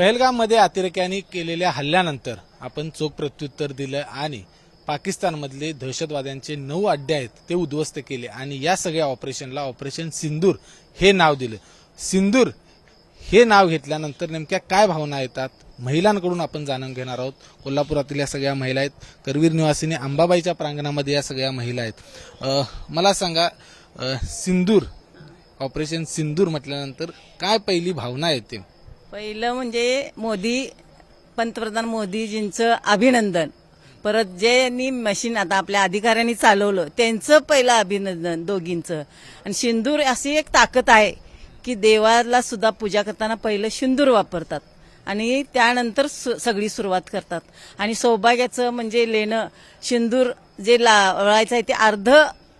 पहलगाममध्ये अतिरेक्यांनी केलेल्या हल्ल्यानंतर आपण चोख प्रत्युत्तर दिलं आणि पाकिस्तानमधले दहशतवाद्यांचे नऊ अड्डे आहेत ते उद्ध्वस्त केले आणि या सगळ्या ऑपरेशनला ऑपरेशन सिंदूर हे नाव दिलं. सिंदूर हे नाव घेतल्यानंतर नेमक्या काय भावना येतात? महिलांकडून आपण जाणून घेणार आहोत. कोल्हापुरातील या सगळ्या महिला आहेत. करवीर निवासिनी अंबाबाईच्या प्रांगणामध्ये या सगळ्या महिला आहेत. मला सांगा सिंदूर ऑपरेशन सिंदूर म्हटल्यानंतर काय पहिली भावना येते? पहिलं म्हणजे मोदी पंतप्रधान मोदीजींचं अभिनंदन. परत ज्यांनी मशीन आता आपल्या अधिकाऱ्यांनी चालवलं त्यांचं पहिलं अभिनंदन दोघींचं. आणि सिंदूर अशी एक ताकद आहे की देवाला सुद्धा पूजा करताना पहिलं सिंदूर वापरतात. आणि त्यानंतर सगळी सुरुवात करतात. आणि सौभाग्याचं म्हणजे लेणं सिंदूर जे लावायचं आहे ते अर्ध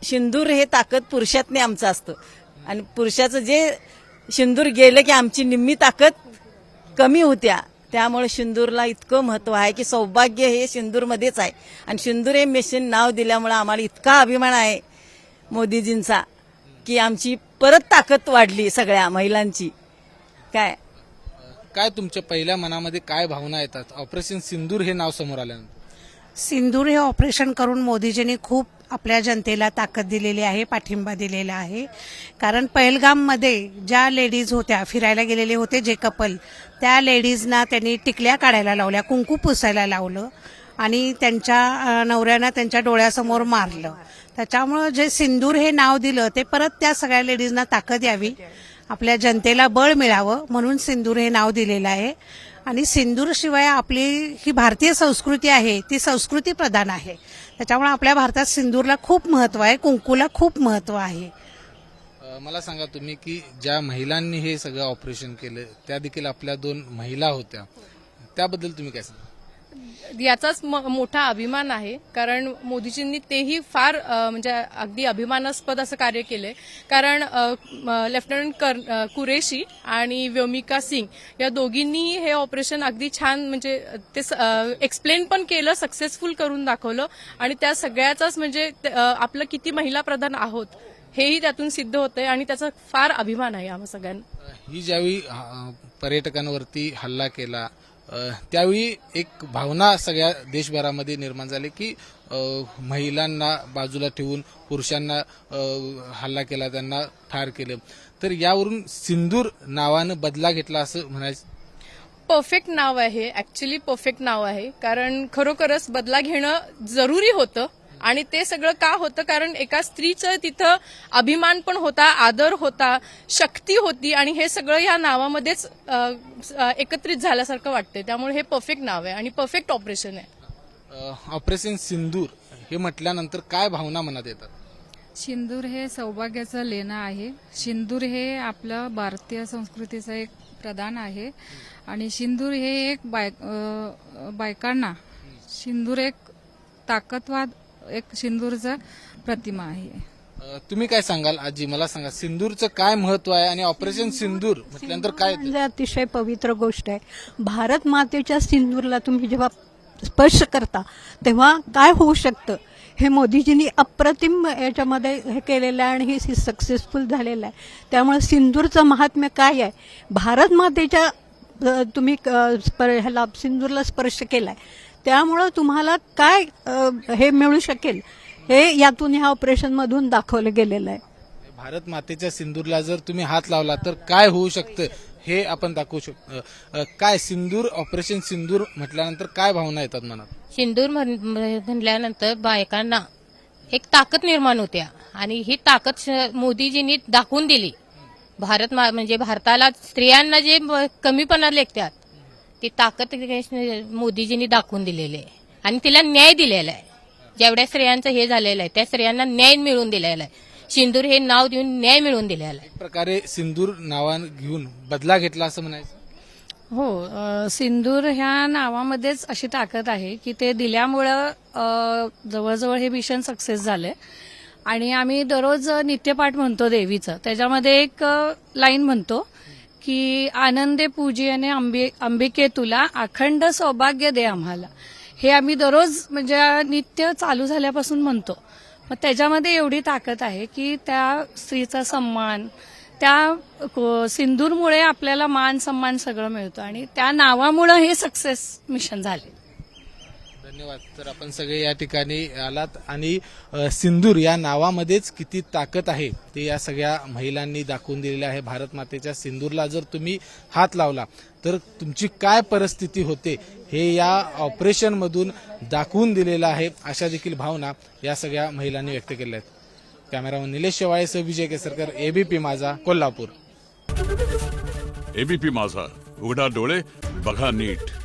सिंदूर हे ताकद पुरुषातने आमचं असतं. आणि पुरुषाचं जे सिंदूर गेलं की आमची निम्मी ताकद कमी होत्या. त्यामुळे सिंदूरला इतकं महत्त्व आहे की सौभाग्य हे सिंदूरमध्येच आहे. आणि सिंदूर हे मिशन नाव दिल्यामुळे आम्हाला इतका अभिमान आहे मोदीजींचा की आमची परत ताकद वाढली सगळ्या महिलांची. काय? काय तुमच्या पहिल्या मनामध्ये काय भावना येतात? ऑपरेशन सिंदूर हे नाव समोर आल्यानंतर. सिंदूर हे ऑपरेशन करून मोदीजींनी खूप आपल्या जनतेला ताकद दिलेली आहे पाठिंबा दिलेला आहे. कारण पहलगाममध्ये ज्या लेडीज होत्या फिरायला गेलेले होते जे कपल त्या लेडीजना त्यांनी टिकल्या काढायला लावल्या कुंकू पुसायला लावलं आणि त्यांच्या नवऱ्यानं त्यांच्या डोळ्यासमोर मारलं. त्याच्यामुळं जे सिंदूर हे नाव दिलं ते परत त्या सगळ्या लेडीजना ताकद यावी आपल्या जनतेला बळ मिळावं म्हणून सिंदूर हे नाव दिलेलं आहे. आणि सिंदूरशिवाय आपली ही भारतीय संस्कृती आहे ती संस्कृती प्रधान आहे. त्याच्यामुळे आपल्या भारतात सिंदूरला खूप महत्त्व आहे कुंकूला खूप महत्त्व आहे. मला सांगा तुम्ही की ज्या महिलांनी हे सगळं ऑपरेशन केलं त्या देखील आपल्या दोन महिला होत्या. त्याबद्दल तुम्ही काय सांगा याचाच म- मोठा अभिमान आहे. कारण मोदीजींनी तेही फार म्हणजे अगदी अभिमानास्पद असं कार्य केलंय. कारण लेफ्टनंट कुरेशी आणि व्योमिका सिंग या दोघींनी हे ऑपरेशन अगदी छान म्हणजे ते एक्सप्लेन पण केलं सक्सेसफुल करून दाखवलं. आणि त्या सगळ्याचाच म्हणजे आपलं किती महिला प्रधान आहोत हेही त्यातून सिद्ध होतंय आणि त्याचा फार अभिमान आहे आम्हा सगळ्यांना. ही ज्यावेळी पर्यटकांवरती हल्ला केला त्यावेळी एक भावना सगळ्या देशभरामध्ये निर्माण झाली की महिलांना बाजूला ठेवून पुरुषांना हल्ला केला त्यांना ठार केलं. तर यावरून सिंदूर नावानं बदला घेतला असं म्हणायचं. परफेक्ट नाव आहे. ऍक्च्युली परफेक्ट नाव आहे. कारण खरोखरच बदला घेणं जरुरी होतं. आणि ते सगळं का होतं? कारण एका स्त्रीचं तिथं अभिमान पण होता आदर होता शक्ती होती आणि हे सगळं या नावामध्येच एकत्रित झाल्यासारखं वाटतंय. त्यामुळे हे परफेक्ट नाव आहे आणि परफेक्ट ऑपरेशन आहे. ऑपरेशन सिंदूर हे म्हटल्यानंतर काय भावना मनात येतात? सिंदूर हे सौभाग्याचं लेणं आहे. सिंदूर हे आपलं भारतीय संस्कृतीचं एक प्रधान आहे. आणि सिंदूर हे एक बाय बायकांना सिंदूर एक ताकदवाद एक सिंदूरचं प्रतिमा आहे. अ, तुम्ही काय सांगाल आजी? मला सांगा सिंदूरचं काय महत्त्व आहे आणि ऑपरेशन सिंदूर म्हटल्यानंतर काय येतं? म्हणजे अतिशय पवित्र गोष्ट आहे. भारत मातेच्या सिंदूरला तुम्ही जेव्हा स्पर्श करता तेव्हा काय होऊ शकतं? हे मोदीजींनी अप्रतिम याच्यामध्ये हे केलेलं आहे आणि हे सक्सेसफुल झालेलं आहे. त्यामुळे सिंदूरचं महात्म्य काय आहे? भारत मातेच्या अ, तुम्ही अ, स्पर- ह्याला सिंदूरला स्पर्श केलाय. त्यामुळं तुम्हाला काय हे मिळू शकेल? हे यातून ह्या ऑपरेशनमधून दाखवलं गेलेलं आहे. भारत मातेच्या सिंदूरला जर तुम्ही हात लावला तर काय होऊ शकतं? हे आपण दाखवू शकतो काय सिंदूर ऑपरेशन सिंदूर म्हटल्यानंतर काय भावना येतात मनात? सिंदूर म्हणल्यानंतर बायकांना एक ताकद निर्माण होत्या. आणि ही ताकद श- मोदीजींनी दाखवून दिली. भारत मा- म्हणजे भारताला स्त्रियांना जे कमीपणा लेखतात ती ताकद मोदीजींनी दाखवून दिलेली आहे. आणि तिला न्याय दिलेला आहे. जेवढ्या स्त्रियांचं हे झालेलं आहे त्या स्त्रियांना न्याय मिळवून दिलेला आहे. सिंदूर हे नाव देऊन न्याय मिळवून दिलेला आहे. एक प्रकारे सिंदूर नावानं घेऊन बदला घेतला असं म्हणायचं? हो सिंदूर ह्या नावामध्येच अशी ताकद आहे की ते दिल्यामुळं जवळजवळ हे मिशन सक्सेस झालंय. आणि आम्ही दररोज नित्यपाठ म्हणतो देवीचं. त्याच्यामध्ये एक लाईन म्हणतो की आनंदे पूजने अंबे अंबिके तुला अखंड सौभाग्य दे आम्हाला. हे आम्ही दररोज म्हणजे नित्य चालू झाल्यापासून म्हणतो. मग त्याच्यामध्ये एवढी ताकद आहे की त्या स्त्रीचा सन्मान त्या को- सिंदूरमुळे आपल्याला मान सन्मान सगळं मिळतं आणि त्या नावामुळं हे सक्सेस मिशन झाले. धन्यवाद. तर आपण सगळे या ठिकाणी आलात आणि सिंदूर या नावामध्येच किती ताकद आहे ते या सगळ्या महिलांनी दाखवून दिलेले आहे. भारत मातेच्या सिंदूरला जर तुम्ही हात लावला तर तुमची काय परिस्थिती होते हे या ऑपरेशन मधून दाखवून दिलेलं आहे अशा देखील भावना या सगळ्या महिलांनी व्यक्त केल्या आहेत. कॅमेरामन निलेश शेवाळेसह विजय केसरकर एबीपी माझा कोल्हापूर. एबीपी माझा. उघडा डोळे बघा नीट.